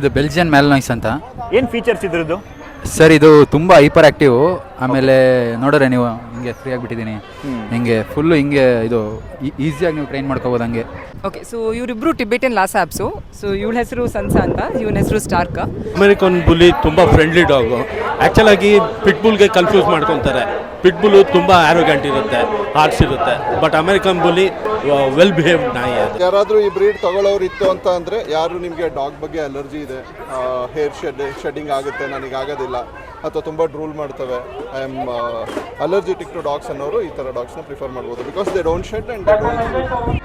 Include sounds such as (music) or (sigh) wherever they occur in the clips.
ಇದು ಬೆಲ್ಜಿಯನ್ ಮ್ಯಾಲ್ನಾಯ್ಸ್ ಅಂತ. ಏನು ಫೀಚರ್ಸ್ ಇದ್ರದ್ದು? ಸರ್ ಇದು ತುಂಬ ಹೈಪರ್ ಆಕ್ಟಿವ್ ಆಮೇಲೆ ನೋಡಿದ್ರೆ ನೀವು ಹಿಂಗೆ ಫ್ರೀ ಆಗಿಬಿಟ್ಟಿದ್ದೀನಿ ಹಿಂಗೆ ಫುಲ್ಲು ಹಿಂಗೆ ಇದು ಈಸಿಯಾಗಿ ನೀವು ಟ್ರೈನ್ ಮಾಡ್ಕೋಬೋದು ಹಂಗೆ ಓಕೆ ಸೊ ಇವರಿಬ್ರು ಟಿಬೆಟಿಯನ್ ಲಾಸ್ ಆ್ಯಪ್ಸು ಸೊ ಇವಳ ಹೆಸರು ಸನ್ಸಾ ಅಂತ ಇವನ ಹೆಸರು ಸ್ಟಾರ್ಕ ಅಮೆರಿಕನ್ ಬುಲಿ ತುಂಬ ಫ್ರೆಂಡ್ಲಿ ಡಾಗು ಆ್ಯಕ್ಚುಲಾಗಿ ಪಿಟ್ಬುಲ್ಗೆ ಕನ್ಫ್ಯೂಸ್ ಮಾಡ್ಕೊತಾರೆ. ಪಿಟ್ಬುಲ್ ತುಂಬ ಆರೋಗ್ಯಂಟ್ ಇರುತ್ತೆ ಹಾರ್ಸ್ ಇರುತ್ತೆ. But American bully well behave ನಾಯಿ ಅದು. ಯಾರಾದರೂ ಈ ಬ್ರೀಡ್ ತಗೊಳ್ಳೋರು ಇತ್ತು ಅಂತ ಅಂದರೆ ಯಾರು ನಿಮಗೆ ಡಾಗ್ ಬಗ್ಗೆ ಅಲರ್ಜಿ ಇದೆ ಹೇರ್ ಶೆಡ್ ಶೆಡ್ಡಿಂಗ್ ಆಗುತ್ತೆ ನನಗೆ ಆಗೋದಿಲ್ಲ. ಅಥವಾ ತುಂಬ ಡ್ರೂಲ್ ಮಾಡ್ತವೆ. I am allergic to dogs ಅನ್ನೋರು ಈ ಥರ ಡಾಗ್ಸ್ನ ಪ್ರಿಫರ್ ಮಾಡ್ಬೋದು. Because they don't shed and they don't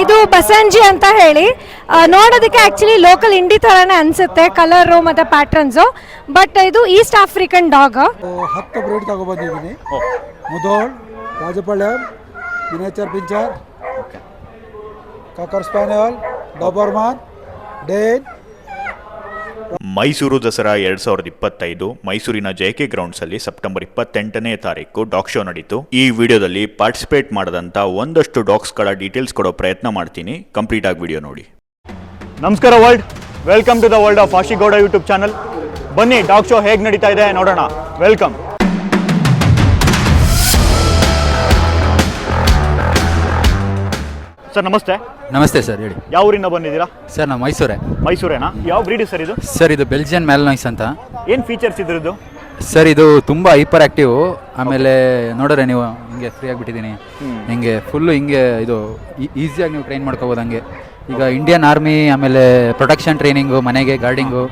ಇದು ಬಸಂಜಿ ಅಂತ ಹೇಳಿ. ನೋಡೋದಕ್ಕೆ ಆ್ಯಕ್ಚುಲಿ ಲೋಕಲ್ ಇಂಡಿ ಥರನೇ ಅನಿಸುತ್ತೆ ಕಲರು ಮತ್ತು ಪ್ಯಾಟ್ರನ್ಸು ಬಟ್ ಇದು ಈಸ್ಟ್ ಆಫ್ರಿಕನ್ ಡಾಗ್ ಹತ್ತು breed ತಗೊಬಂದಿದ್ದೀನಿ. Mudhol Rajapalayam miniature pinscher cocker spaniel Doberman Mysuru Dasara ಎರಡ್ ಸಾವಿರದ ಇಪ್ಪತ್ತೈದು ಮೈಸೂರಿನ ಜೆಕೆ ಗ್ರೌಂಡ್ಸ್ ಅಲ್ಲಿ ಸೆಪ್ಟೆಂಬರ್ ಇಪ್ಪತ್ತೆಂಟನೇ ತಾರೀಕು ಡಾಕ್ ಶೋ ನಡೀತು. ಈ ವಿಡಿಯೋದಲ್ಲಿ ಪಾರ್ಟಿಸಿಪೇಟ್ ಮಾಡದಂತ ಒಂದಷ್ಟು ಡಾಗ್ಸ್ಗಳ ಡೀಟೇಲ್ಸ್ ಕೊಡೋ ಪ್ರಯತ್ನ ಮಾಡ್ತೀನಿ. ಕಂಪ್ಲೀಟ್ ಆಗಿ ವಿಡಿಯೋ ನೋಡಿ. ನಮಸ್ಕಾರ world welcome to the world of Ashigowda YouTube channel ಬನ್ನಿ ಡಾಕ್ ಶೋ ಹೇಗೆ ನಡೀತಾ ಇದೆ ನೋಡೋಣ. ವೆಲ್ಕಮ್ ಸರ್ ನಮಸ್ತೆ. ನಮಸ್ತೆ ಸರ್ ಹೇಳಿ. ಯಾವ ಊರಿಂದ ಬಂದಿದ್ದೀರಾ? ಸರ್ ನಾವು ಮೈಸೂರೇ. ಮೈಸೂರೇನಾ? ಯಾವ ಬ್ರೀಡ್ ಸರ್ ಇದು? ಸರ್ ಇದು ಬೆಲ್ಜಿಯನ್ ಮ್ಯಾಲ್ನಾಯ್ಸ್ ಅಂತ. ಏನು ಫೀಚರ್ಸ್ ಇದ್ರದ್ದು ಸರ್ ಇದು ತುಂಬ ಹೈಪರ್ ಆಕ್ಟಿವ್ ಆಮೇಲೆ ನೋಡ್ರೆ ನೀವು ಹಿಂಗೆ ಫ್ರೀ ಆಗಿಬಿಟ್ಟಿದ್ದೀನಿ ಹಿಂಗೆ ಫುಲ್ಲು ಹಿಂಗೆ ಇದು ಈಸಿಯಾಗಿ ನೀವು ಟ್ರೈನ್ ಮಾಡ್ಕೋಬೋದು ಹಂಗೆ ಈಗ ಇಂಡಿಯನ್ ಆರ್ಮಿ ಆಮೇಲೆ ಪ್ರೊಟೆಕ್ಷನ್ ಟ್ರೈನಿಂಗು ಮನೆಗೆ ಗಾರ್ಡಿಂಗು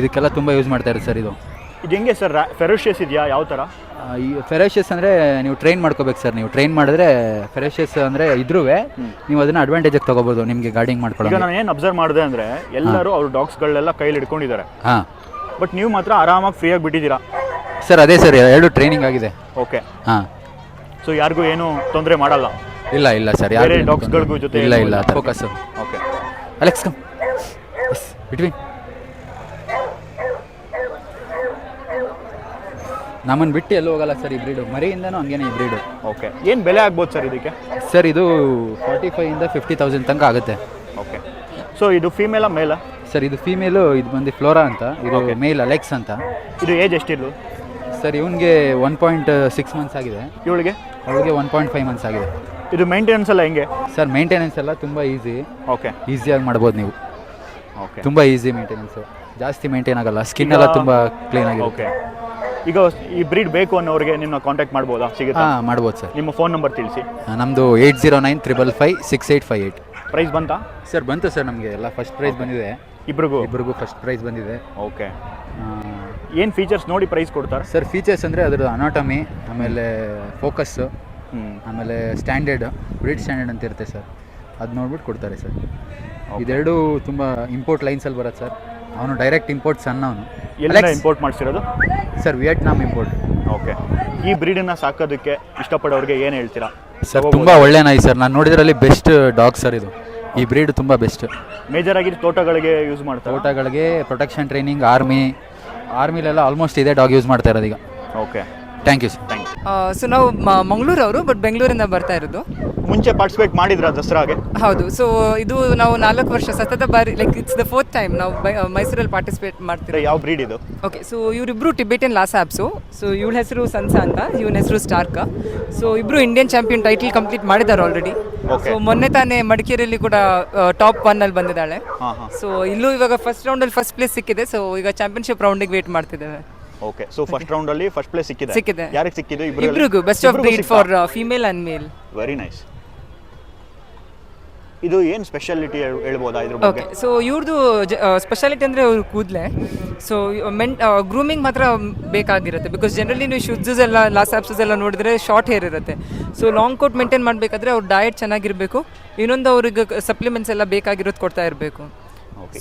ಇದಕ್ಕೆಲ್ಲ ತುಂಬ ಯೂಸ್ ಮಾಡ್ತಾ ಇರೋದು ಸರ್ ಇದು. ಇದು ಹೆಂಗೆ ಸರ್ ಫೆರೋಷಿಯಸ್ ಇದೆಯಾ? ಯಾವ ಥರ ಈ ಫೆರೋಷಿಯಸ್ ಅಂದರೆ ನೀವು ಟ್ರೈನ್ ಮಾಡ್ಕೋಬೇಕು ಸರ್ ನೀವು ಟ್ರೈನ್ ಮಾಡಿದ್ರೆ ಫೆರೇಶಿಯಸ್ ಅಂದರೆ ಇದ್ರೂ ನೀವು ಅದನ್ನ ಅಡ್ವಾಂಟೇಜಾಗಿ ತೊಗೋಬೋದು ನಿಮಗೆ ಗಾರ್ಡಿಂಗ್ ಈಗ ಮಾಡ್ಕೊಳ್ಳೋ ನಾನು ಏನು ಅಬ್ಸರ್ವ್ ಮಾಡಿದೆ ಅಂದರೆ ಎಲ್ಲರೂ ಅವ್ರ ಡಾಗ್ಸ್ಗಳೆಲ್ಲ ಕೈಲಿ ಹಿಡ್ಕೊಂಡಿದ್ದಾರೆ. ಹಾಂ. ಬಟ್ ನೀವು ಮಾತ್ರ ಆರಾಮಾಗಿ ಫ್ರೀಯಾಗಿ ಬಿಟ್ಟಿದ್ದೀರಾ? ಸರ್ ಅದೇ ಸರ್ ಎರಡು ಟ್ರೈನಿಂಗ್ ಆಗಿದೆ. ಓಕೆ ಹಾಂ. ಸೊ ಯಾರಿಗೂ ಏನು ತೊಂದರೆ ಮಾಡಲ್ಲ? ಇಲ್ಲ ಇಲ್ಲ ಸರ್ ಬೇರೆ ಡಾಗ್ಸ್ಗಳಿಗೂ ಜೊತೆ ಇಲ್ಲ ಇಲ್ಲ. Focus okay Alex come between ನಮ್ಮನ್ನು ಬಿಟ್ಟು ಎಲ್ಲೂ ಹೋಗಲ್ಲ ಸರ್ ಈ ಬ್ರೀಡು ಮರಿಯಿಂದನೂ ಹಂಗೇನೆ ಈ ಬ್ರೀಡು ಓಕೆ ಏನು ಬೆಲೆ ಆಗ್ಬೋದು ಸರ್ ಇದಕ್ಕೆ? ಸರ್ ಇದು ಫಾರ್ಟಿ ಫೈವಿಂದ ಫಿಫ್ಟಿ ತೌಸಂಡ್ ತನಕ ಆಗುತ್ತೆ. ಓಕೆ ಸೊ ಇದು ಫೀಮೇಲ ಮೇಲ ಸರ್ ಇದು ಫೀಮೇಲು ಇದು ಬಂದು ಫ್ಲೋರಾ ಅಂತ ಇದು ಮೇಲ್ ಅಲೆಕ್ಸ್ ಅಂತ. ಇದು ಏಜ್ ಎಷ್ಟಿರು ಸರ್ ಇವನಿಗೆ ಒನ್ ಪಾಯಿಂಟ್ ಸಿಕ್ಸ್ ಮಂತ್ಸ್ ಆಗಿದೆ. ಇವಳಿಗೆ? ಅವಳಿಗೆ ಒನ್ ಪಾಯಿಂಟ್ ಫೈವ್ ಮಂತ್ಸ್ ಆಗಿದೆ. ಇದು ಮೇಂಟೆನೆನ್ಸ್ ಎಲ್ಲ ಹೆಂಗೆ? ಸರ್ ಮೈಂಟೆನೆನ್ಸ್ ಎಲ್ಲ ತುಂಬ ಈಸಿ ಓಕೆ ಈಸಿಯಾಗಿ ಮಾಡ್ಬೋದು ನೀವು. ಓಕೆ ತುಂಬ ಈಸಿ ಮೇಂಟೆನೆನ್ಸು ಜಾಸ್ತಿ ಮೇಂಟೈನ್ ಆಗಲ್ಲ. ಸ್ಕಿನ್ ಎಲ್ಲ ತುಂಬ ಕ್ಲೀನ್ ಆಗಿದೆ. ಓಕೆ ಈಗ ಈ ಬ್ರೀಡ್ ಬೇಕು ಅನ್ನೋರಿಗೆ ನಿಮ್ಮ ಕಾಂಟ್ಯಾಕ್ಟ್ ಮಾಡ್ಬೋದಾ? ಸಿಗುತ್ತಾ? ಹಾಂ ಮಾಡ್ಬೋದು ಸರ್. ನಿಮ್ಮ ಫೋನ್ ನಂಬರ್ ತಿಳಿಸಿ. ನಮ್ಮದು eight zero nine triple five six eight five eight prize ಬಂತಾ? ಸರ್ ಬಂತು ಸರ್ ನಮಗೆ. ಎಲ್ಲ ಫಸ್ಟ್ ಪ್ರೈಸ್ ಬಂದಿದೆ. ಇಬ್ರಿಗೂ? ಇಬ್ರಿಗೂ ಫಸ್ಟ್ ಪ್ರೈಸ್ ಬಂದಿದೆ. ಓಕೆ ಏನು ಫೀಚರ್ಸ್ ನೋಡಿ ಪ್ರೈಸ್ ಕೊಡ್ತಾರೆ? ಸರ್ ಫೀಚರ್ಸ್ ಅಂದರೆ ಅದರ ಅನಾಟಮಿ ಆಮೇಲೆ ಫೋಕಸ್ಸು ಆಮೇಲೆ ಸ್ಟ್ಯಾಂಡರ್ಡ್ ಬ್ರಿಡ್ ಸ್ಟ್ಯಾಂಡರ್ಡ್ ಅಂತ ಇರುತ್ತೆ ಸರ್. ಅದು ನೋಡ್ಬಿಟ್ಟು ಕೊಡ್ತಾರೆ ಸರ್. ಇದೆರಡು ತುಂಬ ಇಂಪೋರ್ಟ್ ಲೈನ್ಸಲ್ಲಿ ಬರುತ್ತೆ ಸರ್. ಅವನು ಡೈರೆಕ್ಟ್ ಇಂಪೋರ್ಟ್ ಸಣ್ಣ ಅವನು ಎಲ್ಲ ಇಂಪೋರ್ಟ್ ಮಾಡಿಸಿರೋದು? ಸರ್ ವಿಯೆಟ್ನಾಮ್ ಇಂಪೋರ್ಟ್ ಓಕೆ ಈ ಬ್ರೀಡನ್ನು ಸಾಕೋದಕ್ಕೆ ಇಷ್ಟಪಡೋರಿಗೆ ಏನು ಹೇಳ್ತೀರಾ? ಸರ್ ತುಂಬ ಒಳ್ಳೆ ನಾಯಿ ಸರ್ ನಾನು ನೋಡಿದ್ರಲ್ಲಿ ಬೆಸ್ಟ್ ಡಾಗ್ ಸರ್ ಇದು. ಈ ಬ್ರೀಡ್ ತುಂಬ ಬೆಸ್ಟ್ ಮೇಜರ್ ಆಗಿ ತೋಟಗಳಿಗೆ ಯೂಸ್ ಮಾಡ್ತಾರೆ? ತೋಟಗಳಿಗೆ ಪ್ರೊಟೆಕ್ಷನ್ ಟ್ರೈನಿಂಗ್ ಆರ್ಮಿ ಆರ್ಮಿಲೆಲ್ಲ ಆಲ್ಮೋಸ್ಟ್ ಇದೇ ಡಾಗ್ ಯೂಸ್ ಮಾಡ್ತಾ ಇರೋದು ಈಗ. Okay thank you sir thank you so ನಾವು ಮಂಗಳೂರವರು ಬಟ್ ಬೆಂಗಳೂರಿಂದ ಬರ್ತಾ ಇರೋದು. ಮುಂಚೆ ಪಾರ್ಟಿಸಿಪೇಟ್ ಮಾಡಿದ್ರ ದಸರಾಗೆ? ಹೌದು ಸೊ ಇದು ನಾವು ನಾಲ್ಕು ವರ್ಷ ಸತತ ಬಾರಿ like it's the fourth time ನಾವು ಮೈಸೂರಲ್ಲಿ ಪಾರ್ಟಿಸಿಪೇಟ್ ಮಾಡ್ತೀವಿ ಯಾವ ಬ್ರೀಡ್ ಇದು? ಓಕೆ ಸೊ ಇವರಿಬ್ರು ಟಿಬೆಟಿಯನ್ ಲಾಸ್ ಆ್ಯಪ್ಸು ಸೊ ಇವಳ ಹೆಸರು ಸನ್ಸಾ ಅಂತ ಇವನ ಹೆಸರು ಸ್ಟಾರ್ಕ ಸೊ ಇಬ್ರು ಇಂಡಿಯನ್ ಚಾಂಪಿಯನ್ ಟೈಟಲ್ ಕಂಪ್ಲೀಟ್ ಮಾಡಿದ್ದಾರೆ ಆಲ್ರೆಡಿ. ಸೊ ಮೊನ್ನೆ ತಾನೇ ಮಡಿಕೇರಿಯಲ್ಲಿ ಕೂಡ ಟಾಪ್ ಒನ್ ಅಲ್ಲಿ ಬಂದಿದ್ದಾಳೆ. ಸೊ ಇಲ್ಲೂ ಇವಾಗ ಫಸ್ಟ್ ರೌಂಡಲ್ಲಿ ಫಸ್ಟ್ ಪ್ಲೇಸ್ ಸಿಕ್ಕಿದೆ. ಸೊ ಈಗ ಚಾಂಪಿಯನ್ಶಿಪ್ ರೌಂಡಿಗೆ ವೇಟ್ ಮಾಡ್ತಿದ್ದೇವೆ. ಓಕೆ ಸೊ ಫಸ್ಟ್ ರೌಂಡ್ ಅಲ್ಲಿ ಫಸ್ಟ್ ಪ್ಲೇಸ್ ಸಿಕ್ಕಿದೆ. ಸಿಕ್ಕಿದೆ. ಯಾರಿಗೆ ಸಿಕ್ಕಿದೆ ಇಬ್ರಿಗೂ best of breed for female and male very nice ಇದು ಏನು ಸ್ಪೆಷಾಲಿಟಿ ಹೇಳ್ಬೋದಾ ಇದ್ರ ಬಗ್ಗೆ? ಓಕೆ ಸೊ ಇವ್ರದ್ದು ಸ್ಪೆಷಾಲಿಟಿ ಅಂದರೆ ಅವ್ರ ಕೂದಲೇ. ಸೊ ಮೆನ್ ಗ್ರೂಮಿಂಗ್ ಮಾತ್ರ ಬೇಕಾಗಿರುತ್ತೆ ಬಿಕಾಸ್ ಜನರಲಿ ನೀವು ಶೂಸಸ್ ಎಲ್ಲ ಲಾಸ್ ಆ್ಯಪ್ಸಸ್ ಎಲ್ಲ ನೋಡಿದ್ರೆ ಶಾರ್ಟ್ ಹೇರ್ ಇರುತ್ತೆ. ಸೊ ಲಾಂಗ್ ಕೋಟ್ ಮೇಂಟೈನ್ ಮಾಡಬೇಕಾದ್ರೆ ಅವ್ರ ಡಯಟ್ ಚೆನ್ನಾಗಿರಬೇಕು. ಇನ್ನೊಂದು ಅವ್ರಿಗೆ ಸಪ್ಲಿಮೆಂಟ್ಸ್ ಎಲ್ಲ ಬೇಕಾಗಿರೋದು ಕೊಡ್ತಾ ಇರಬೇಕು.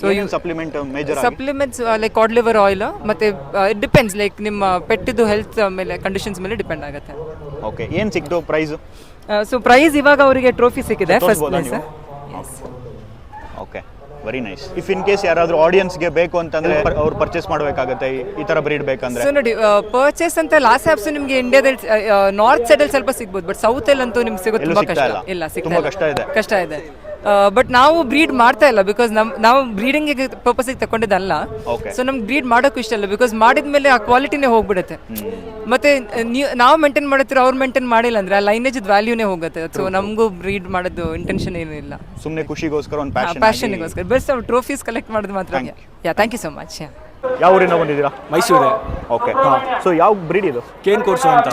So supplement major supplements like cod liver oil ಮತ್ತೆ ಇಟ್ ಡಿಪೆಂಡ್ಸ್ ಲೈಕ್ ನಿಮ್ಮ ಪೆಟ್ಟಿದ್ದು ಹೆಲ್ತ್ ಮೇಲೆ ಕಂಡೀಷನ್ಸ್ ಮೇಲೆ ಡಿಪೆಂಡ್ ಆಗುತ್ತೆ. ಓಕೆ ಏನು ಸಿಕ್ತು ಪ್ರೈಸ್ ಸೊ ಪ್ರೈಸ್ ಇವಾಗ ಅವರಿಗೆ ಟ್ರೋಫಿ ಸಿಕ್ಕಿದೆ first place okay very nice if in case ಯಾರಾದರೂ ಆಡಿಯನ್ಸ್ಗೆ ಬೇಕು ಅಂತಂದ್ರೆ ಅವ್ರು ಪರ್ಚೇಸ್ ಮಾಡಬೇಕಾಗುತ್ತೆ ಈ ತರ ಬ್ರೀಡ್ ಬೇಕಂದ್ರೆ. ಸೊ ನೋಡಿ ಪರ್ಚೇಸ್ ಅಂತ ಲಾಸ್ಟ್ ಆಪ್ಸ್ ನಿಮಗೆ ಇಂಡಿಯಾದಲ್ಲಿ ನಾರ್ತ್ ಸೈಡಲ್ಲಿ ಸ್ವಲ್ಪ ಸಿಗ್ಬೋದು ಬಟ್ ಸೌತ್ ಅಲ್ಲಿ ಅಂತೂ ನಿಮ್ಗೆ ಸಿಗುತ್ತೆ ತುಂಬಾ ಕಷ್ಟ. ಇಲ್ಲ. ಸಿಗ್ತಾ ಕಷ್ಟ ಇದೆ. ಕಷ್ಟ ಇದೆ. ಬಟ್ ನಾವು ಬ್ರೀಡ್ ಮಾಡ್ತಾ ಇಲ್ಲ ಬಿಕಾಸ್ ನಮ್ ನಾವು ಬ್ರೀಡಿಂಗ್ ಪರ್ಪಸಿಗೆ ತಗೊಂಡಿದ್ದಲ್ಲ. ಸೊ ನಮ್ಗೆ ಬ್ರೀಡ್ ಮಾಡೋಕ್ಕೂ ಇಷ್ಟ ಇಲ್ಲ ಬಿಕಾಸ್ ಮಾಡಿದ್ಮೇಲೆ ಆ ಕ್ವಾಲಿಟಿನೇ ಹೋಗ್ಬಿಡುತ್ತೆ. ಮತ್ತೆ ನೀವು ನಾವು ಮೇಂಟೈನ್ ಮಾಡುತ್ತೀರ ಅವ್ರು ಮೇಂಟೈನ್ ಮಾಡಿಲ್ಲ ಅಂದ್ರೆ ಆ ಲೈನೇಜ್ ವ್ಯಾಲ್ಯೂನೇ ಹೋಗುತ್ತೆ. ಸೊ ನಮಗೂ ಬ್ರೀಡ್ ಮಾಡೋದು ಇಂಟೆನ್ಷನ್ ಏನಿಲ್ಲ ಇಲ್ಲ. ಸುಮ್ಮನೆ ಖುಷಿಗೋಸ್ಕರ ಒಂದು ಪ್ಯಾಷನ್ ಪ್ಯಾಷನ್ಗೋಸ್ಕರ ಬೆಸ್ಟ್ ಅವ್ರು ಟ್ರೋಫೀಸ್ ಕಲೆಕ್ಟ್ ಮಾಡೋದು ಮಾತ್ರ yeah thank you so much ಯಾವ ಊರಿಂದ ಬಂದಿದ್ದೀರಾ? ಮೈಸೂರು. ಓಕೆ ಸೊ ಯಾವ ಬ್ರೀಡ್ ಇದು? ಕೇನ್ ಕೋರ್ಸು ಅಂತ.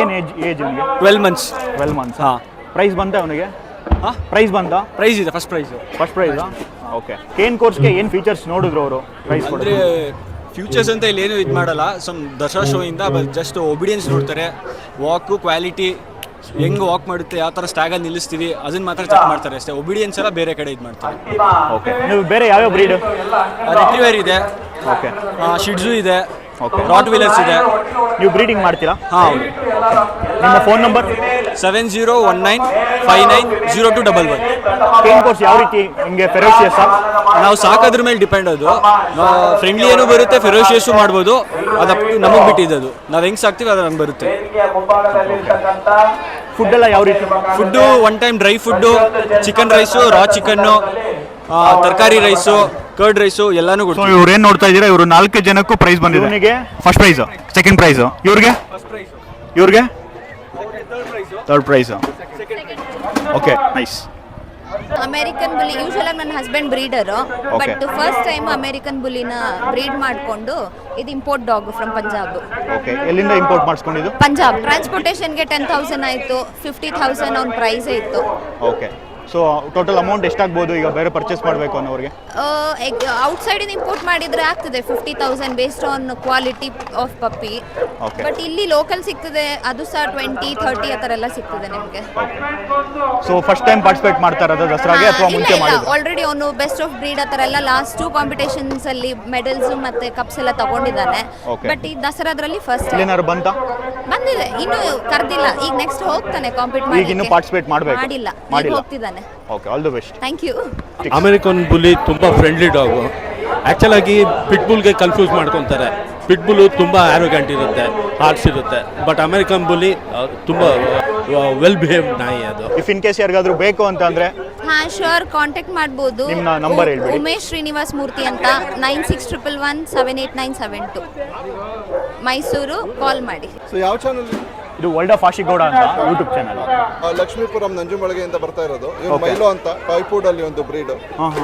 ಏನು age age twelve months twelve months ಹಾಂ. ಪ್ರೈಸ್ ಬಂತ ಅವನಿಗೆ? ಪ್ರೈಸ್ ಬಂತ? ಪ್ರೈಸ್ ಇದೆ first prize first prize okay cane ಕೋರ್ಸ್ಗೆ ಏನು ಫೀಚರ್ಸ್ ನೋಡಿದ್ರು ಅವರು? ಪ್ರೈಸ್ ಅಂದ್ರೆ ಫ್ಯೂಚರ್ಸ್ ಅಂತ ಇಲ್ಲಿ ಏನು ಇದು ಮಾಡಲ್ಲ. ಸಮ್ ದಸರಾ ಶೋಯಿಂದ ಜಸ್ಟ್ ಒಬಿಡಿಯನ್ಸ್ ನೋಡ್ತಾರೆ. ವಾಕು ಕ್ವಾಲಿಟಿ ಹೆಂಗ್ ವಾಕ್ ಮಾಡುತ್ತೆ ಯಾವ ಥರ ಸ್ಟ್ಯಾಗಲ್ಲಿ ನಿಲ್ಲಿಸ್ತೀವಿ ಅದನ್ನ ಮಾತ್ರ ಚೆಕ್ ಮಾಡ್ತಾರೆ. ಅಷ್ಟೇ ಒಬಿಡಿಯನ್ಸ್ ಎಲ್ಲ ಬೇರೆ ಕಡೆ ಇದು ಮಾಡ್ತಾರೆ. ಓಕೆ ನೀವು ಬೇರೆ ಯಾವ್ಯಾವ ಬ್ರೀಡ್ ರಿಟ್ರಿವರ್ ಇದೆ. ಓಕೆ ಶಿಡ್ಜು ಇದೆ. Okay. ರಾಟ್ ವೀಲರ್ಸ್ ಇದೆ. ನೀವು ಬ್ರೀಡಿಂಗ್ ಮಾಡ್ತೀರಾ? ಹಾಂ ಹೌದು. ನಿಮ್ಮ phone number seven zero one nine five nine zero two double one cane corso ಯಾವ ರೀತಿ ನಿಮಗೆ ಫೆರೋಶಿಯಸ್ ನಾವು ಸಾಕೋದ್ರ ಮೇಲೆ ಡಿಪೆಂಡ್ ಅದು. ಫ್ರೆಂಡ್ಲಿ ಏನು ಬರುತ್ತೆ ಫೆರೋಶಿಯಸ್ಸು ಮಾಡ್ಬೋದು. ಅದು ನಮಗೆ ಬಿಟ್ಟಿದ್ದದು ನಾವು ಹೆಂಗೆ ಸಾಕ್ತೀವಿ ಅದು ನಮ್ಗೆ ಬರುತ್ತೆ. ಫುಡ್ ಎಲ್ಲ ಯಾವ ರೀತಿ? Food one time dry food chicken rice raw chicken ತರಕಾರಿ ರೈಸು ಕರ್ಡ್ ರೈಸು ಎಲ್ಲಾನು ಸೊ ಕೊಡ್ತೀವಿ. ಇವ್ರು ಏನ್ ನೋಡ್ತಾ ಇದ್ದೀರಾ? ಇವರು ನಾಲ್ಕು ಜನಕ್ಕೂ ಪ್ರೈಸ್ ಬಂದಿದೆ. ಫಸ್ಟ್ ಪ್ರೈಸ್ ಸೆಕೆಂಡ್ ಪ್ರೈಸ್ ಇವ್ರಿಗೆ? ಇವ್ರಿಗೆ? Third prize okay nice American bully usual ನನ್ನ husband breeder Okay. But first time American ಬುಲಿನ breed ಮಾಡಿಕೊಂಡು ಇದು import dog from Punjab okay ಎಲ್ಲಿಂದ ಇಂಪೋರ್ಟ್ ಮಾಡಿಸ್ಕೊಂಡಿದ್ದು? ಪಂಜಾಬ್ ಟ್ರಾನ್ಸ್ಪೋರ್ಟೇಷನ್ಗೆ ಟೆನ್ ತೌಸಂಡ್ ಆಯಿತು ಫಿಫ್ಟಿ ಥೌಸಂಡ್ ಅವ್ನ ಪ್ರೈಸೇ ಇತ್ತು. ಓಕೆ ಸೊ ಟೋಟಲ್ ಅಮೌಂಟ್ ಎಷ್ಟಾಗ್ಬೋದು ಈಗ ಬೇರೆ ಪರ್ಚೇಸ್ ಮಾಡಬೇಕು ಅನ್ನೋರಿಗೆ? ಔಟ್ಸೈಡಿಂದ ಇಂಪೋರ್ಟ್ ಮಾಡಿದ್ರೆ ಆಗ್ತದೆ fifty thousand based on quality of puppy. But ಇಲ್ಲಿ ಲೋಕಲ್ ಸಿಗ್ತದೆ ಅದು ಸಹ ಟ್ವೆಂಟಿ ಥರ್ಟಿ ಆ ಥರ ಎಲ್ಲ ಸಿಗ್ತದೆ ನಿಮಗೆ. ಸೊ ಫಸ್ಟ್ ಟೈಮ್ ಪಾರ್ಟಿಸಿಪೇಟ್ ಮಾಡ್ತಾ ಇರೋದು ದಸರಾಗೆ ಅಥವಾ ಮುಂಚೆ ಮಾಡಿದ್ರು? ಆಲ್ರೆಡಿ ಅವನು ಬೆಸ್ಟ್ ಆಫ್ ಬ್ರೀಡ್ ಆ ಥರ ಎಲ್ಲ ಲಾಸ್ಟ್ ಟೂ ಕಾಂಪಿಟೇಷನ್ಸ್ ಅಲ್ಲಿ ಮೆಡಲ್ಸ್ ಮತ್ತೆ ಕಪ್ಸ್ ಎಲ್ಲ ತಗೊಂಡಿದ್ದಾನೆ. ಬಟ್ ಈ ದಸರಾದ್ರಲ್ಲಿ ಫಸ್ಟ್ ಏನಾದ್ರು ಬಂತಾ? ಬಂದಿದೆ ಇನ್ನು ಕರ್ದಿಲ್ಲ. ಈಗ ನೆಕ್ಸ್ಟ್ ಹೋಗ್ತಾನೆ ಕಾಂಪೀಟ್ ಈಗ ಇನ್ನು ಪಾರ್ಟಿಸಿಪೇಟ್ ಮಾಡಬೇಕು. ಮಾಡಿಲ್ಲ. ಮಾಡಿಲ್ಲ. ಹೋಗ್ತಿದ್ದಾನೆ. Okay all the best thank you American bully ತುಂಬ ಫ್ರೆಂಡ್ಲಿ ಡಾಗು ಆ್ಯಕ್ಚುಲಾಗಿ ಪಿಟ್ಬುಲ್ಗೆ ಕನ್ಫ್ಯೂಸ್ ಮಾಡ್ಕೊತಾರೆ. ಪಿಟ್ಬುಲು ತುಂಬ ಆ್ಯರೋಗ್ಯಾಂಟ್ ಇರುತ್ತೆ ಹಾರ್ಸ್ ಇರುತ್ತೆ. ಬಟ್ ಅಮೆರಿಕನ್ ಬುಲಿ ತುಂಬ ವೆಲ್ ಬಿಹೇವ್ ನಾಯಿ ಅದು. ಇಫ್ ಇನ್ ಕೇಸ್ ಯಾರಿಗಾದ್ರೂ ಬೇಕು ಅಂತ ಅಂದ್ರೆ ಹಾ ಶೋರ್ ಕಾಂಟ್ಯಾಕ್ಟ್ ಮಾಡ್ಬೋದು. ನಿಮ್ಮ ನಂಬರ್ ಹೇಳ್ಬಿಡಿ. ಉಮೇಶ್ ಶ್ರೀನಿವಾಸ್ ಮೂರ್ತಿ ಅಂತ nine six triple one seven eight nine seven two Mysuru call ಮಾಡಿ. ಸೊ ಯಾವ ಚಾನಲ್ ಇದು ವರ್ಲ್ಡ್ ಆಫ್ ಆಶಿಗೌಡ ಅಂತ ಯೂಟ್ಯೂಬ್ ಚಾನಲ್ ಲಕ್ಷ್ಮೀಪುರಂ ನಂಜುಮಳಗೆಯಿಂದ ಬರ್ತಾ ಇರೋದು. ಮೈಲೋ ಅಂತ ಟಾಯ್ಪುಡ್ ಅಲ್ಲಿ ಒಂದು breed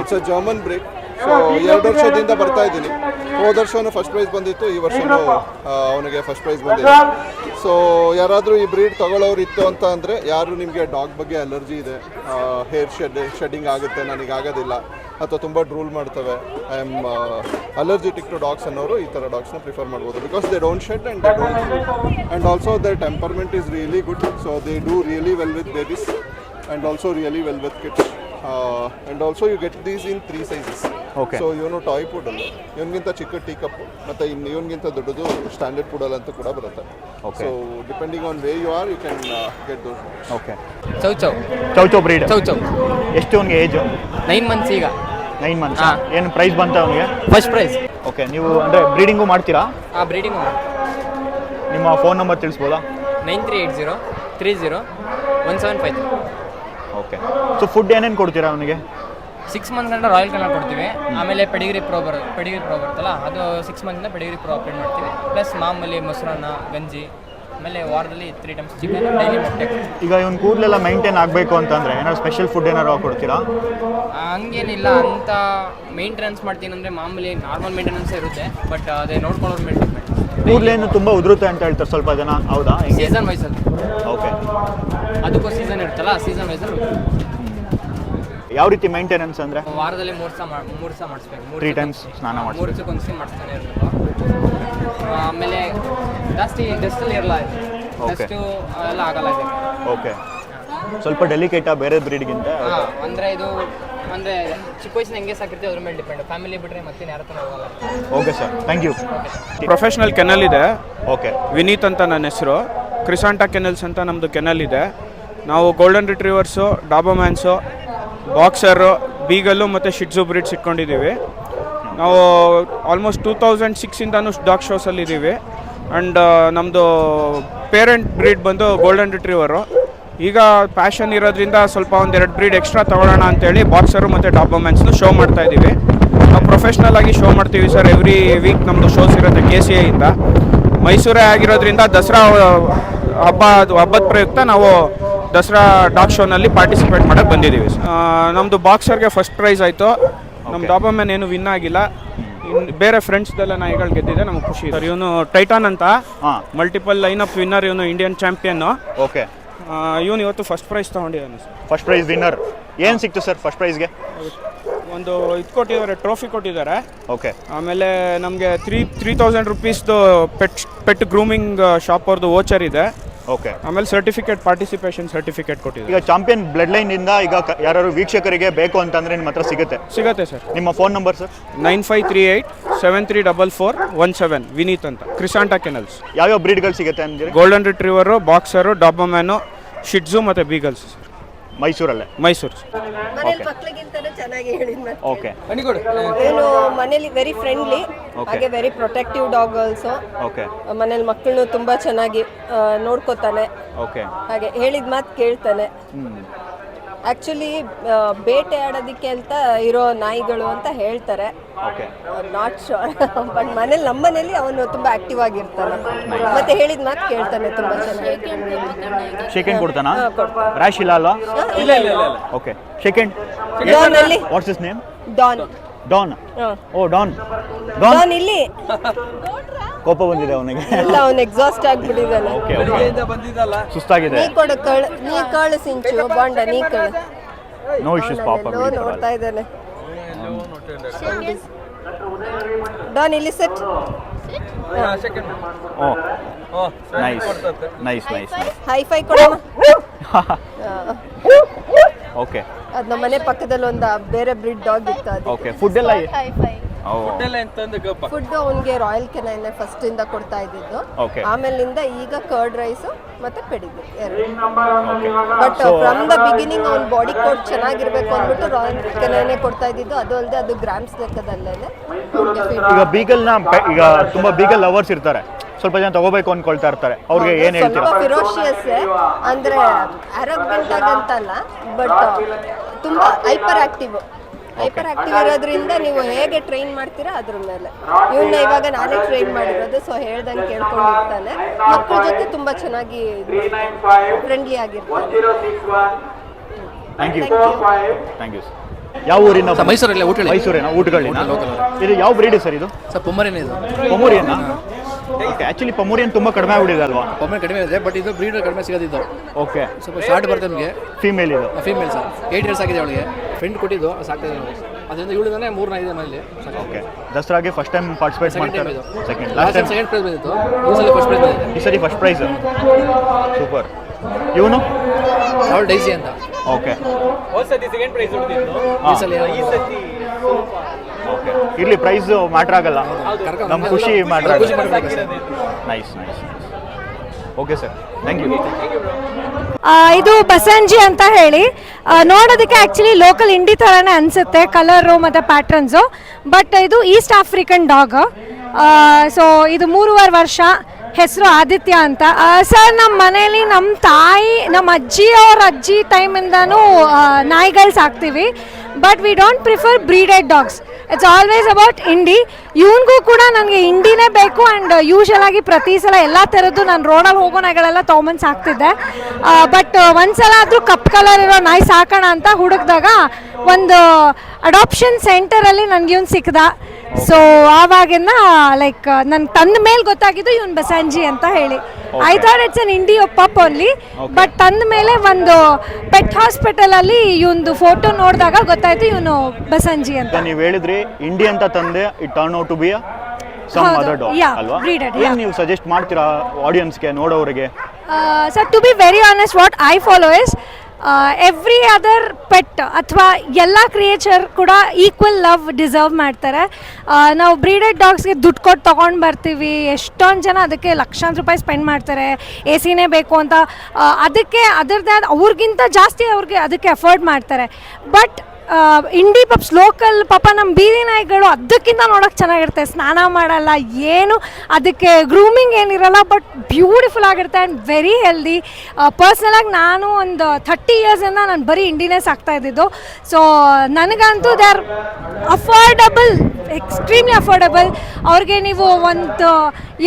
it's a German breed so ಎರಡು ವರ್ಷದಿಂದ ಬರ್ತಾ ಇದ್ದೀನಿ. ಹೋದ ವರ್ಷವೂ ಫಸ್ಟ್ ಪ್ರೈಸ್ ಬಂದಿತ್ತು ಈ ವರ್ಷ ಅವನಿಗೆ ಫಸ್ಟ್ ಪ್ರೈಸ್ ಬಂದಿದೆ. ಸೊ ಯಾರಾದರೂ ಈ ಬ್ರೀಡ್ ತಗೊಳ್ಳೋರು ಇತ್ತು ಅಂತ ಅಂದರೆ ಯಾರು ನಿಮಗೆ ಡಾಗ್ ಬಗ್ಗೆ ಅಲರ್ಜಿ ಇದೆ ಹೇರ್ ಶೆಡ್ ಶೆಡ್ಡಿಂಗ್ ಆಗುತ್ತೆ ನನಗೆ ಆಗೋದಿಲ್ಲ ಅಥವಾ ತುಂಬ ಡ್ರೂಲ್ ಮಾಡ್ತವೆ I am allergic to dogs ಅನ್ನೋರು ಈ ಥರ ಡಾಗ್ಸ್ನ ಪ್ರಿಫರ್ ಮಾಡ್ಬೋದು. Because they don't shed and they don't and also they temperament is really good so they do really well with babies and also really well with kids and also you get these in three three Okay. So ಇವನು toy poodle ಇವನಿಗಿಂತ ಚಿಕ್ಕ tea cup ಮತ್ತೆ ಇನ್ನು ಇವನಿಗಿಂತ ದೊಡ್ಡದು standard ಪುಡಲ್ ಅಂತ ಕೂಡ ಬರುತ್ತೆ. Okay so depending on way you are you can get those okay chow chow. Chow chow breed chow chow. ಎಷ್ಟು ಅವನಿಗೆ ಏಜು ನೈನ್ ಮಂತ್ಸ್ ಈಗ. ನೈನ್ ಮಂತ್ಸ್ ಹಾ. ಏನು ಪ್ರೈಸ್ ಬಂತ ಅವನಿಗೆ? ಫಸ್ಟ್ ಪ್ರೈಸ್ ಓಕೆ ನೀವು ಅಂದರೆ ಬ್ರೀಡಿಂಗು ಮಾಡ್ತೀರಾ? ಆ ಬ್ರೀಡಿಂಗ್ ನಿಮ್ಮ phone number ತಿಳಿಸ್ಬೋದಾ? Nine three eight zero three zero one seven five okay so food ಏನೇನು ಕೊಡ್ತೀರಾ ಅವನಿಗೆ? ಸಿಕ್ಸ್ ಮಂತ್ ಗಂಟ ರಾಯಲ್ ಕನ್ನಡ ಕೊಡ್ತೀವಿ. ಆಮೇಲೆ ಪೆಡಿಗ್ರಿ ಪ್ರೋ ಬರೋ ಪೆಡಿಗ್ರಿ ಪ್ರೋ ಬರುತ್ತಲ್ಲ ಅದು ಸಿಕ್ಸ್ ಮಂತಿಂದ ಪೆಡಿಗ್ರಿ ಪ್ರೋ ಅಪ್ಡೇಟ್ ಮಾಡ್ತೀವಿ. ಪ್ಲಸ್ ಮಾಮೂಲಿ ಮೊಸರನ್ನ ಗಂಜಿ ಆಮೇಲೆ ವಾರದಲ್ಲಿ ತ್ರೀ ಟೈಮ್ಸ್ ಚಿಕನ್ ಡೈಲಿ ಮೊಟ್ಟೆ ಈಗ ಇವನ್ ಕೂದಲೆಲ್ಲ ಮೈಂಟೈನ್ ಆಗಬೇಕು ಅಂತಂದ್ರೆ ಏನಾದ್ರು ಸ್ಪೆಷಲ್ ಫುಡ್ ಏನಾದ್ರು ಕೊಡ್ತೀರಾ? ಹಂಗೇನಿಲ್ಲ ಅಂತ ಮೇಂಟೆನೆನ್ಸ್ ಮಾಡ್ತೀನಿ ಅಂದರೆ ಮಾಮೂಲಿ ನಾರ್ಮಲ್ ಮೇಂಟೆನೆನ್ಸ್ ಇರುತ್ತೆ ಬಟ್ ಅದೇ ನೋಡ್ಕೊಳ್ಳೋರು ಮೇಲೆ ಕೂದಲೇನು ತುಂಬ ಉದುರುತ್ತೆ ಅಂತ ಹೇಳ್ತಾರೆ ಸ್ವಲ್ಪ ಜನ ಹೌದಾ? ಸೀಸನ್ ವೈಸಲ್ಲಿ ಓಕೆ ಅದಕ್ಕೂ ಸೀಸನ್ ಇರುತ್ತಲ್ಲ ಸೀಸನ್ ವೈಸಲ್ಲಿ ಯಾವ ರೀತಿ ಮೇಂಟೆನೆನ್ಸ್ ಅಂದ್ರೆ? ವಾರದಲ್ಲಿ ಮೂರು ಸಹ ಮೂರು ಸಹ ಮಾಡಿಸ್ಬೇಕು. ಮೂರು ಟೈಮ್ಸ್ ಸತಿ times ಸ್ನಾನ ಮಾಡಿ ಮಾಡಿಸ್ಬೇಕು. ಮೂರು ಒಂದು ಮಾಡಿಸ್ತಾನೆ ಇರಬೇಕು. ಆಮೇಲೆ ಜಾಸ್ತಿ ಡಸ್ಟಲ್ಲಿ ಇರಲ್ಲ Okay. ಡಸ್ಟು ಎಲ್ಲ ಆಗಲ್ಲ ಇದೆ. ಓಕೆ ಸ್ವಲ್ಪ ಡೆಲಿಕೇಟಾ ಬೇರೆ ಬ್ರೀಡ್ಗಿಂತ ಹಾಂ ಅಂದ್ರೆ ಇದು ಅಂದ್ರೆ ಚಿಕ್ಕ ವಯಸ್ಸಿನ ಹೆಂಗೆ ಸಾಕಿರ್ತೀವಿ ಅದ್ರ ಮೇಲೆ ಡಿಪೆಂಡ್ ಫ್ಯಾಮಿಲಿ ಬಿಟ್ರೆ ಮತ್ತೆ ಯಾರ ಹತ್ರ ಹೋಗಲ್ಲ. Okay sir thank you professional kennel ಇದೆ. ಓಕೆ ವಿನೀತ್ ಅಂತ ನನ್ನ ಹೆಸರು. ಕ್ರಿಸಾಂಟಾ ಕೆನಲ್ಸ್ ಅಂತ ನಮ್ಮದು ಕೆನಲ್ ಇದೆ. ನಾವು ಗೋಲ್ಡನ್ ರಿಟ್ರೀವರ್ಸು ಡಾಬೋಮ್ಯಾನ್ಸು ಬಾಕ್ಸರು ಬೀಗಲ್ಲು ಮತ್ತು ಶಿಟ್ಸು ಬ್ರೀಡ್ಸ್ ಇಟ್ಕೊಂಡಿದ್ದೀವಿ. ನಾವು ಆಲ್ಮೋಸ್ಟ್ ಟೂ ತೌಸಂಡ್ ಸಿಕ್ಸಿಂದನೂ ಡಾಗ್ ಶೋಸಲ್ಲಿದ್ದೀವಿ ಆ್ಯಂಡ್ ನಮ್ಮದು ಪೇರೆಂಟ್ ಬ್ರೀಡ್ ಬಂದು ಗೋಲ್ಡನ್ ರಿಟ್ರೀವರು ಈಗ ಪ್ಯಾಷನ್ ಇರೋದ್ರಿಂದ ಸ್ವಲ್ಪ ಒಂದೆರಡು ಬ್ರೀಡ್ ಎಕ್ಸ್ಟ್ರಾ ತಗೊಳ್ಳೋಣ ಅಂತೇಳಿ ಬಾಕ್ಸರು ಮತ್ತು ಡಾಬಮೆನ್ಸ್ನು ಶೋ ಮಾಡ್ತಾ ಇದ್ದೀವಿ ನಾವು ಪ್ರೊಫೆಷ್ನಲ್ ಆಗಿ ಶೋ ಮಾಡ್ತೀವಿ ಸರ್ ಎವ್ರಿ ವೀಕ್ ನಮ್ಮದು ಶೋಸ್ ಇರುತ್ತೆ ಕೆ ಸಿ ಐಯಿಂದ ಮೈಸೂರೇ ಆಗಿರೋದ್ರಿಂದ ದಸರಾ, ಹಬ್ಬ, ಹಬ್ಬದ ಪ್ರಯುಕ್ತ ನಾವು ದಸರಾ ಡಾಗ್ ಶೋನಲ್ಲಿ ಪಾರ್ಟಿಸಿಪೇಟ್ ಮಾಡಕ್ಕೆ ಬಂದಿದ್ದೀವಿ. ನಮ್ಮದು ಬಾಕ್ಸರ್ಗೆ ಫಸ್ಟ್ ಪ್ರೈಸ್ ಆಯಿತು. ನಮ್ಮ ಮ್ಯಾನ್ ಏನು ವಿನ್ ಆಗಿಲ್ಲ. ಬೇರೆ ಫ್ರೆಂಡ್ಸ್ದೆಲ್ಲ ನಾಯಿಗಳು ಗೆದ್ದಿದೆ ನಮ್ಗೆ ಖುಷಿ ಸರ್ ಇವನು ಟೈಟಾನ್ ಅಂತ. ಮಲ್ಟಿಪಲ್ ಲೈನ್ ಅಪ್ ವಿನ್ನರ್ ಇವನು ಇಂಡಿಯನ್ ಚಾಂಪಿಯನ್ ಓಕೆ ಇವನು ಇವತ್ತು ಫಸ್ಟ್ ಪ್ರೈಸ್ ತಗೊಂಡಿದ್ದಾನೆ ಸರ್. ಫಸ್ಟ್ ಪ್ರೈಸ್ ವಿನ್ನರ್ ಏನು ಸಿಕ್ತು ಸರ್ ಫಸ್ಟ್ ಪ್ರೈಸ್ಗೆ ಒಂದು ಇದು ಕೊಟ್ಟಿದ್ದಾರೆ ಟ್ರೋಫಿ ಕೊಟ್ಟಿದ್ದಾರೆ. ಓಕೆ ಆಮೇಲೆ ನಮಗೆ ತ್ರೀ ತ್ರೀ ತೌಸಂಡ್ ರುಪೀಸ್ದು ಪೆಟ್ ಪೆಟ್ ಗ್ರೂಮಿಂಗ್ ಶಾಪ್ ಅವ್ರದ್ದು ಓಚರ್ ಇದೆ. ಓಕೆ ಆಮೇಲೆ ಸರ್ಟಿಫಿಕೇಟ್ ಪಾರ್ಟಿಸಿಪೇಷನ್ ಸರ್ಟಿಫಿಕೇಟ್ ಕೊಟ್ಟಿದೆ ಈಗ ಚಾಂಪಿಯನ್ ಬ್ಲಡ್ ಲೈನ್ ಇಂದ ಈಗ ಯಾರು ವೀಕ್ಷಕರಿಗೆ ಬೇಕು ಅಂತಂದ್ರೆ ನಿಮ್ಮ ಹತ್ರ ಸಿಗುತ್ತೆ. ಸಿಗತ್ತೆ ಸರ್. ನಿಮ್ಮ phone number sir? Nine five three eight seven three double four one seven Vineeth ಅಂತ. Crisanta kennels. ಯಾವ್ಯಾವ ಬ್ರೀಡ್ಗಳು ಸಿಗುತ್ತೆ ಅಂದ್ರೆ golden retriever boxer doberman shih tzu ಮತ್ತು ಬೀಗಲ್ಸ್ ಮೈಸೂರಲ್ಲೇ? ಮೈಸೂರು. ಮನೇಲಿ ಮಕ್ಳಿಗಿಂತನೂ ಚೆನ್ನಾಗಿ ಓಕೆ ಏನು ಮನೇಲಿ ವೆರಿ ಫ್ರೆಂಡ್ಲಿ ಹಾಗೆ very protective dog also okay ಮನೇಲಿ ಮಕ್ಕಳನ್ನು ತುಂಬಾ ಚೆನ್ನಾಗಿ ನೋಡ್ಕೋತಾನೆ ನೋಡ್ಕೊತಾನೆ. ಓಕೆ ಹಾಗೆ ಹೇಳಿದ ಮಾತು ಕೇಳ್ತಾನೆ. ಆಕ್ಚುಲಿ ಬೇಟೆ ಆಡೋದಕ್ಕೆ ಅಂತ ಇರೋ ನಾಯಿಗಳು ಅಂತ ಹೇಳ್ತಾರೆ. ಓಕೆ ನಾಟ್ ಶೋರ್ ಬಟ್ ಮನೇಲಿ ನಮ್ಮ ಮನೇಲಿ ಅವನು ತುಂಬಾ ಆಕ್ಟಿವ್ ಆಗಿರ್ತಾನೆ. ಮತ್ತೆ ಹೇಳಿದ ಮಾತು ಕೇಳ್ತಾನೆ ತುಂಬಾ ಚೆನ್ನಾಗಿ ಸೆಕೆಂಡ್ ಕೊಡ್ತಾನಾ? ಹಾ, ಕೊಡ್ತಾನೆ. ರ್ಯಾಶ್ ಇಲ್ಲ ಅಲ್ವಾ? ಇಲ್ಲ ಇಲ್ಲ ಓಕೆ ಸೆಕೆಂಡ್ ಡಾನ್ ಅಲ್ಲಿ. What's his name Don Don. ಓ ಡಾನ್. ಡಾನ್. ಡಾನ್ ಇಲ್ಲಿ. ಕೋಪ ಬಂದಿದೆ ಅವನಿಗೆ. ಇಲ್ಲ ಅವನು ಎಕ್ಸಾಸ್ಟ್ ಆಗ್ಬಿಟ್ಟಿದ್ದಾನೆ. Okay okay. ಸುಸ್ತಾಗಿದೆ. ನೀ ಕೊಡ ಕಳ್ ನೀ ಕಳು ಸಿಂಚು ಬಾಂಡ ನೀ ಕಳ್. ನೋ ಇಶ್ಯೂಸ್ ಪಾಪ ನೋಡ್ತಾ ಇದ್ದಾನೆ. ಡಾನ್ ಇಲ್ಲಿ sit oh nice nice nice high five ಕೊಡಮ್ಮ. (laughs) ಓಕೆ ಅದು ನಮ್ಮ ಮನೆ ಪಕ್ಕದಲ್ಲಿ ಒಂದು ಬೇರೆ ಬ್ರಿಡ್ ಡಾಗ್ ಇತ್ತು ಓಕೆ ಫುಡ್ ಎಲ್ಲ ಓ ಫುಡ್ ಅವನಿಗೆ ರಾಯಲ್ ಕೆನೈನ್ ಫಸ್ಟ್ ಇಂದ ಕೊಡ್ತಾ ಇದ್ದಿದ್ದು. Okay. ಆಮೇಲಿಂದ ಈಗ ಕರ್ಡ್ ರೈಸ್ ಮತ್ತೆ ಪೆಡಿಗ್ರಿ ಎರಡು. ಬಟ್ ಫ್ರಮ್ ದ ಬಿಗಿನಿಂಗ್ ಅವ್ನ ಬಾಡಿ ಕೋಡ್ ಚೆನ್ನಾಗಿರ್ಬೇಕು ಅಂದ್ಬಿಟ್ಟು ರಾಯಲ್ ಕೆನೈನೇ ಕೊಡ್ತಾ ಇದ್ದಿದ್ದು. ಅದು ಅಲ್ಲದೆ ಅದು ಗ್ರಾಮ್ಸ್ ಲೆಕ್ಕದಲ್ಲೇ ಅವ್ನಿಗೆ feed ಈಗ ಬೀಗಲ್ನ ಪೆ- ಈಗ ತುಂಬಾ ಬೀಗಲ್ ಲವರ್ಸ್ ಇರ್ತಾರೆ. ಸ್ವಲ್ಪ ಜನ ತಗೋಬೇಕು ಅನ್ಕೊಳ್ತಾ ಇರ್ತಾರೆ. ಅವ್ರಿಗೆ ಏನು ಸ್ವಲ್ಪ ಹೇಳ್ತೀರಾ ಫಿರೋಶಿಯಸ್ ಅಂದ್ರೆ ಆಗಂತಲ್ಲ ಬಟ್ ತುಂಬಾ ಹೈಪರ್ ಆಕ್ಟಿವ್ ಹೈಪರ್ ಆಕ್ಟಿವ್ ಇರೋದ್ರಿಂದ ನೀವು ಹೇಗೆ ಟ್ರೈನ್ ಮಾಡ್ತೀರಾ ಅದ್ರ ಮೇಲೆ. ಇವನ್ನ ಇವಾಗ ನಾನೇ ಟ್ರೈನ್ ಮಾಡಿರೋದು ಸೊ ಹೇಳ್ದಂಗೆ ಕೇಳ್ಕೊಂಡಿರ್ತಾನೆ ಮಕ್ಕಳ ಜೊತೆ ತುಂಬಾ ಚೆನ್ನಾಗಿ ಫ್ರೆಂಡ್ಲಿ ಆಗಿರ್ತಾನೆ. ಥ್ಯಾಂಕ್ ಯು ಥ್ಯಾಂಕ್ ಯು ಯಾವ ಊರಿನ ಮೈಸೂರಲ್ಲಿ ಊಟ ಮೈಸೂರಿನ? ಊಟಗಳಿನ ಇದು ಯಾವ ಬ್ರೀಡ್ ಸರ್ ಇದು? ಸರ್ ಪೊಮರಿನ ಇದು? ಪೊಮರಿಯನ್ನ ಆ್ಯಕ್ಚುಲಿ ಪಮೋರಿಯನ್ ತುಂಬ ಕಡಿಮೆ ಆಗ್ಬಿಟ್ಟಿದೆ ಅಲ್ವಾ? ಕಡಿಮೆ ಇದೆ ಬಟ್ ಇದು ಬ್ರೀಡರ್ ಕಡಿಮೆ ಸಿಗೋದಿದ್ದು. ಓಕೆ ಸ್ವಲ್ಪ ಶಾರ್ಟ್ ಬರ್ತದೆ ನಿಮಗೆ. ಫೀಮೇಲ್ ಇದು. ಫೀಮೇಲ್ ಸರ್ ಏಯ್ಟ್ ಇಯರ್ಸ್ ಆಗಿದೆ ಅವಳಿಗೆ. ಫ್ರೆಂಡ್ ಕೊಟ್ಟಿದ್ದು ಸಾಕ್ತಾ ಇದೆ ನಾವು ಅದರಿಂದ ಇವಳಿದಾನೆ ಮೂರು ಇದೆ ಮನೇಲಿ. ಓಕೆ ದಸರಾಗೆ ಫಸ್ಟ್ ಟೈಮ್ ಪಾರ್ಟಿಸಿಪೇಟ್ ಸೆಕೆಂಡ್ ಮಾಡ್ತಾರೆ. Second last time second prize ಬಂದಿತ್ತು. ಈ ಸಲ ಫಸ್ಟ್ ಪ್ರೈಸ್ ಬಂದಿದೆ. ಈ ಸರಿ ಫಸ್ಟ್ ಪ್ರೈಸ್ ಸೂಪರ್ ಇವನು? ಅವಳು ಡೈಸಿ ಅಂತ. ಓಕೆ ಈ ಸಲ ಓಕೆ ಇರ್ಲಿ ಪ್ರೈಸ್ ಮ್ಯಾಟ್ರ್ ಆಗಲ್ಲ. ನಮ್ಮ ಖುಷಿ matter nice nice okay sir thank you ಇದು ಬಸಂಜಿ ಅಂತ ಹೇಳಿ. ನೋಡೋದಕ್ಕೆ ಆ್ಯಕ್ಚುಲಿ ಲೋಕಲ್ ಇಂಡಿ ಥರನೇ ಅನಿಸುತ್ತೆ ಕಲರು ಮತ್ತು ಪ್ಯಾಟ್ರನ್ಸು ಬಟ್ ಇದು ಈಸ್ಟ್ ಆಫ್ರಿಕನ್ ಡಾಗ್ ಸೊ ಇದು ಮೂರುವರೆ ವರ್ಷ ಹೆಸರು ಆದಿತ್ಯ ಅಂತ. ಸರ್ ನಮ್ಮ ಮನೇಲಿ ನಮ್ಮ ತಾಯಿ ನಮ್ಮ ಅಜ್ಜಿ ಅವ್ರ ಅಜ್ಜಿ ಟೈಮಿಂದನೂ ನಾಯಿಗಳು ಸಾಕ್ತೀವಿ but we don't prefer breeded dogs it's always about indie ಇವನಿಗೂ ಕೂಡ ನನಗೆ ಇಂಡಿನೇ ಬೇಕು ಆ್ಯಂಡ್ ಯೂಶಲ್ ಆಗಿ ಪ್ರತಿ ಸಲ ಎಲ್ಲ ಥರದ್ದು ನಾನು ರೋಡಲ್ಲಿ ಹೋಗೋ ನಾಯಿಗಳೆಲ್ಲ ತೊಗೊಂಬಂದು ಸಾಕ್ತಿದ್ದೆ. ಬಟ್ ಒಂದ್ಸಲ ಆದರೂ ಕಪ್ ಕಲರ್ ಇರೋ ನಾಯಿ ಸಾಕೋಣ ಅಂತ ಹುಡುಕಿದಾಗ ಒಂದು ಅಡಾಪ್ಷನ್ ಸೆಂಟರಲ್ಲಿ ನನಗೆ ಇವ್ನು ಸಿಕ್ದ. ಸೊ ಆವಾಗಿಂದ ಲೈಕ್ ನನ್ಗೆ ತಂದ ಮೇಲೆ ಗೊತ್ತಾಗಿದ್ದು ಇವನ್ ಬಸಾಂಜಿ ಅಂತ ಹೇಳಿ. I thought it's an indie pup only but ತಂದ ಮೇಲೆ ಒಂದು ಪೆಟ್ ಹಾಸ್ಪಿಟಲ್ ಅಲ್ಲಿ ಇವಂದು ಫೋಟೋ ನೋಡಿದಾಗ ಗೊತ್ತಾಯ್ತು ಇವನು ಬಸಂಜಿ ಅಂತ. ನೀವು ಹೇಳಿದ್ರಿ ಇಂಡಿ ಅಂತ ತಂದೆ it turn out to be some ಹೌದು, ಅದರ್ ಡಾಗ್ yeah, ಅಲ್ವಾ? breeded, ಏನು yeah. ನೀವು ಸಜೆಸ್ಟ್ ಮಾಡ್ತೀರಾ ಆಡಿಯನ್ಸ್ಗೆ ನೋಡೋರಿಗೆ? Sir to be very honest what I follow is every other pet ಅಥವಾ ಎಲ್ಲ ಕ್ರಿಯೇಚರ್ ಕೂಡ ಈಕ್ವಲ್ ಲವ್ ಡಿಸರ್ವ್ ಮಾಡ್ತಾರೆ. ನಾವು ಬ್ರೀಡೆಡ್ ಡಾಗ್ಸ್ಗೆ ದುಡ್ಡು ಕೊಟ್ಟು ತೊಗೊಂಡು ಬರ್ತೀವಿ, ಎಷ್ಟೊಂದು ಜನ ಅದಕ್ಕೆ ಲಕ್ಷಾಂತರ ರೂಪಾಯಿ ಸ್ಪೆಂಡ್ ಮಾಡ್ತಾರೆ ಎ ಸಿನೇ ಬೇಕು ಅಂತ ಅದಕ್ಕೆ ಅದರದ್ದೇ ಅವ್ರಿಗಿಂತ ಜಾಸ್ತಿ ಅವ್ರಿಗೆ ಅದಕ್ಕೆ ಎಫರ್ಟ್ ಮಾಡ್ತಾರೆ. ಬಟ್ ಇಂಡಿ ಪಪ್ಸ್ ಲೋಕಲ್ ಪಾಪ ನಮ್ಮ ಬೀದಿ ನಾಯಿಗಳು ಅದಕ್ಕಿಂತ ನೋಡೋಕೆ ಚೆನ್ನಾಗಿರುತ್ತೆ. ಸ್ನಾನ ಮಾಡಲ್ಲ, ಏನು, ಅದಕ್ಕೆ ಗ್ರೂಮಿಂಗ್ ಏನಿರಲ್ಲ ಬಟ್ ಬ್ಯೂಟಿಫುಲ್ ಆಗಿರುತ್ತೆ ಆ್ಯಂಡ್ ವೆರಿ ಹೆಲ್ದಿ ಪರ್ಸ್ನಲಾಗಿ ನಾನು ಒಂದು ಥರ್ಟಿ ಇಯರ್ಸಿಂದ ನಾನು ಬರೀ ಇಂಡಿನೇ ಸಾಕ್ತಾ ಇದ್ದಿದ್ದು. ಸೊ ನನಗಂತೂ they are affordable extremely affordable ಅವ್ರಿಗೆ ನೀವು ಒಂದು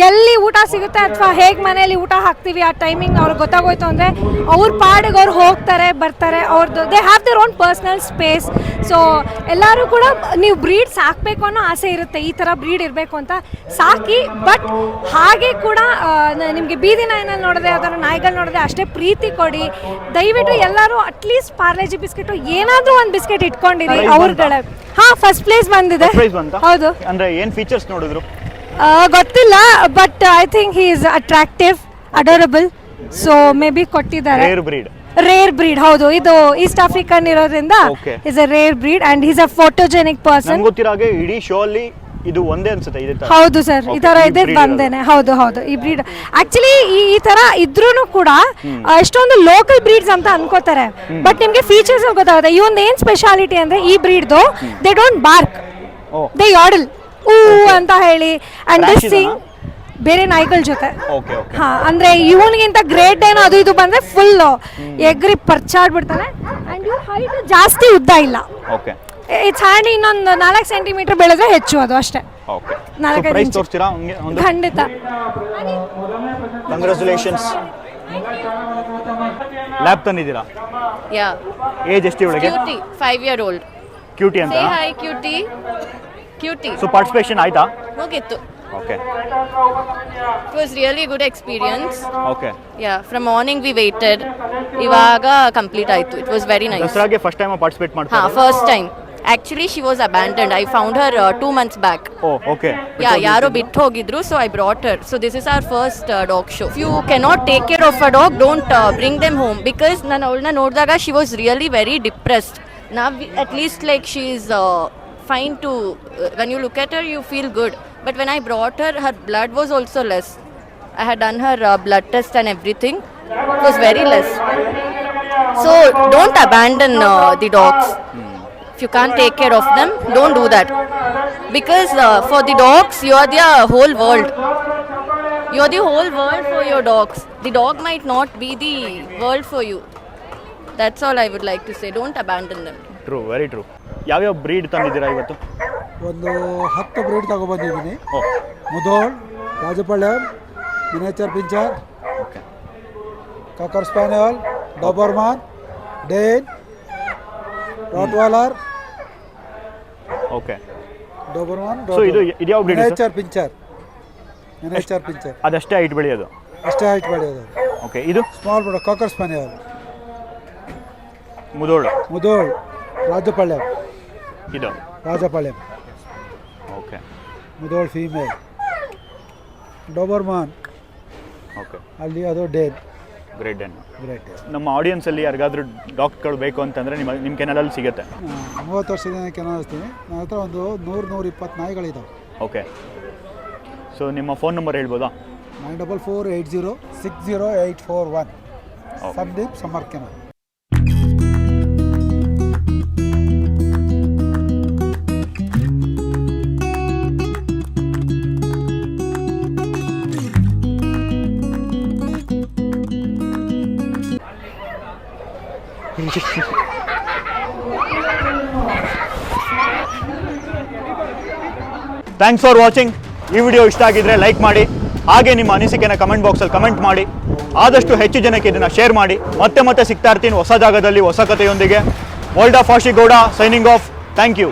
ಎಲ್ಲಿ ಊಟ ಸಿಗುತ್ತೆ ಅಥವಾ ಹೇಗೆ ಮನೆಯಲ್ಲಿ ಊಟ ಹಾಕ್ತೀವಿ ಆ ಟೈಮಿಂಗ್ ಅವ್ರಿಗೆ ಗೊತ್ತಾಗೋಯ್ತು ಅಂದರೆ ಅವ್ರ ಪಾಡಿಗೆ ಅವ್ರು ಹೋಗ್ತಾರೆ ಬರ್ತಾರೆ ಅವ್ರದ್ದು they have their own personal space so ಎಲ್ಲರೂ ಕೂಡ ನೀವು ಬ್ರೀಡ್ ಸಾಕಬೇಕು ಅನ್ನೋ ಆಸೆ ಇರುತ್ತೆ ಈ ಥರ ಬ್ರೀಡ್ ಇರಬೇಕು ಅಂತ ಸಾಕಿ ಬಟ್ ಹಾಗೆ ಕೂಡ ನಿಮಗೆ ಬೀದಿ ನಾಯಿನಲ್ಲಿ ನೋಡಿದೆ ಅದರ ನಾಯಿಗಳು ನೋಡಿದೆ ಅಷ್ಟೇ ಪ್ರೀತಿ ಕೊಡಿ. ದಯವಿಟ್ಟು ಎಲ್ಲರೂ ಅಟ್ಲೀಸ್ಟ್ ಪಾರ್ಲೇಜಿ ಬಿಸ್ಕೆಟು ಏನಾದರೂ ಒಂದು ಬಿಸ್ಕೆಟ್ ಇಟ್ಕೊಂಡಿರಿ ಅವ್ರಗಳ. ಹಾಂ ಫಸ್ಟ್ ಪ್ಲೇಸ್ ಬಂದಿದೆ. ಹೌದು. ಅಂದ್ರೆ ಏನ್ ಫೀಚರ್ಸ್ ನೋಡಿದ್ರು? ಗೊತ್ತಿಲ್ಲ but I think he is attractive adorable so maybe ಕೊಟ್ಟಿದ್ದಾರೆ. ರೇರ್ ಬ್ರೀಡ್ ರೇರ್ ಬ್ರೀಡ್ ಹೌದು. ಇದು ಈಸ್ಟ್ ಆಫ್ರಿಕನ್ ಇರೋದ್ರಿಂದ Okay. Is a rare breed and is a photogenic person ನಂಗೆ ಗೊತ್ತಿರೋ ಹಾಗೆ ಇಡೀ ಶೋ ಅಲ್ಲಿ ಇದು ಒಂದೇ ಅನ್ಸುತ್ತೆ ಇದೇ ತರ. ಹೌದು ಸರ್ ಈ Okay, ತರ ಈ ಇದೆ breed ಬಂದೇನೆ. ಹೌದು ಹೌದು ಈ ಬ್ರೀಡ್ ಆಕ್ಚುಲಿ ಈ ಈ ತರ ಇದ್ರೂ ಕೂಡ ಆ, ಎಷ್ಟೊಂದು ಲೋಕಲ್ ಬ್ರೀಡ್ಸ್ ಅಂತ ಅನ್ಕೋತಾರೆ. ಬಟ್ ನಿಮ್ಗೆ ಫೀಚರ್ಸ್ ಗೊತ್ತಾಗುತ್ತೆ. ಈ ಒಂದು ಏನ್ ಸ್ಪೆಷಾಲಿಟಿ ಅಂದ್ರೆ ಈ ಬ್ರೀಡ್ದು they don't bark oh. They yodel ಊ ಅಂತ ಹೇಳಿ. ಅಂಡ್ Rash ದಿಸ್ ಸಿಂಗ್ ಬೇರೆ ನಾಯಿಗಳ ಜೊತೆ. ಓಕೆ ಓಕೆ ಹಾ ಅಂದ್ರೆ ಇವನಿಗಿಂತ ಗ್ರೇಟ್ ಏನೋ ಅದು ಇದು ಬಂದ್ರೆ ಫುಲ್ ಎಗ್ರಿ ಪರ್ಚಾಡ್ಬಿಡ್ತಾನೆ. ಅಂಡ್ ಇವ್ರ ಹೈಟ್ ಜಾಸ್ತಿ ಉದ್ದ ಇಲ್ಲ. ಓಕೆ ಇಟ್ಸ್ ಹ್ಯಾಂಡ್ ಇನ್ನೊಂದು ನಾಲ್ಕು ಸೆಂಟಿಮೀಟರ್ ಬೆಳೆದ್ರೆ ಹೆಚ್ಚು ಅದು ಅಷ್ಟೇ. ಓಕೆ ನಾಲ್ಕೈದು ಪ್ರೈಸ್ ಇಂಚು. ತೋರಿಸ್ತೀರಾ? ಹಂಗೆ ಒಂದು ಖಂಡಿತ. ಕಂಗ್ರ್ಯಾಚುಲೇಷನ್ಸ್ ಲ್ಯಾಬ್ ತಂದಿದ್ದೀರಾ? Yeah. ಏಜ್ ಎಷ್ಟು ಇವಳಿಗೆ? Cutie, five year old. Cutie ಅಂತ? Say hi, cutie. Cutie. So participation ಆಯ್ತಾ? ಹೋಗಿತ್ತು okay it was really good experience okay yeah from morning we waited ಇವಾಗ ಕಂಪ್ಲೀಟ್ ಆಯ್ತು. ಇಟ್ ವಾಸ್ ವೆರಿ ನೈಸ್ ದಸರಾಗೆ first time participate ಹಾ ಮಾಡ್ತಾರೆ first time actually she was abandoned I found her two months back oh okay yeah ಯಾರೋ ಬಿಟ್ಟು ಹೋಗಿದ್ರು so I brought her so this is our first dog show you cannot take care of a dog don't bring them home because ನಾನು ಅವಳನ್ನ ನೋಡಿದಾಗ she was really very depressed ನಾವ್ at least like she fine to uh, when you look at her you feel good. But when i brought her her blood was also less. I had done her uh, blood test and everything. It was very less. So don't abandon uh, the dogs. Mm. if you can't take care of them don't do that. Because uh, for the dogs you are the uh, whole world. You are the whole world for your dogs. The dog might not be the world for you. That's all i would like to say. Don't abandon them. True very true. ಯಾವ್ಯಾವ breed ತಂದಿದ್ದೀರಾ ಇವತ್ತು? ಒಂದು ಹತ್ತು breed ತಗೊಬಂದಿದ್ದೀನಿ. ಓ. Mudhol Rajapalayam miniature pinscher okay cocker spaniel doberman Dane rottweiler okay doberman so ಇದು- ಇದು? ಯಾವ bread? Miniature pinscher miniature pinscher ಅದಷ್ಟೇ ಹೈಟ್ ಬೆಳೆಯೋದು? ಅಷ್ಟೇ ಹೈಟ್ ಬೆಳೆಯೋದು. ಓಕೆ ಇದು? Small breed cocker spaniel Mudhol. Mudhol Rajapalayam ಇದು? Rajapalayam. Okay. Mudhol female Doberman. Okay. ಅಲ್ಲಿ ಅದು ಡೇನ್ ಗ್ರೇಟ್ ಡೆನ್ ಗ್ರೇಟ್ ನಮ್ಮ ಆಡಿಯನ್ಸಲ್ಲಿ ಯಾರಿಗಾದ್ರೂ ಡಾಕ್ಟ್ಗಳು ಬೇಕು ಅಂತಂದರೆ ನಿಮ್ಮ ನಿಮ್ಮ ಕೆನಲಲ್ಲಿ ಸಿಗುತ್ತೆ. ಮೂವತ್ತು ವರ್ಷದಿಂದ ಕೆನಸ್ತೀನಿ ನನ್ನ ಹತ್ರ ಒಂದು ನೂರು ನೂರ ಇಪ್ಪತ್ತು ನಾಯಿಗಳಿದ್ದಾವೆ ಓಕೆ. ಸೊ ನಿಮ್ಮ ಫೋನ್ ನಂಬರ್ ಹೇಳ್ಬೋದಾ? Nine double four eight zero six zero eight four one. Sandeep thanks for watching ಈ ವಿಡಿಯೋ ಇಷ್ಟ ಆಗಿದ್ರೆ ಲೈಕ್ ಮಾಡಿ. ಹಾಗೆ ನಿಮ್ಮ ಅನಿಸಿಕೆನ ಕಮೆಂಟ್ ಬಾಕ್ಸಲ್ಲಿ ಕಮೆಂಟ್ ಮಾಡಿ. ಆದಷ್ಟು ಹೆಚ್ಚು ಜನಕ್ಕೆ ಇದನ್ನು ಶೇರ್ ಮಾಡಿ. ಮತ್ತೆ ಮತ್ತೆ ಸಿಗ್ತಾ ಇರ್ತೀನಿ ಹೊಸ ಜಾಗದಲ್ಲಿ ಹೊಸ ಕಥೆಯೊಂದಿಗೆ. ಓಲ್ಡಾ ಫಾಶಿಗೌಡ ಸೈನಿಂಗ್ ಆಫ್ ಥ್ಯಾಂಕ್ ಯು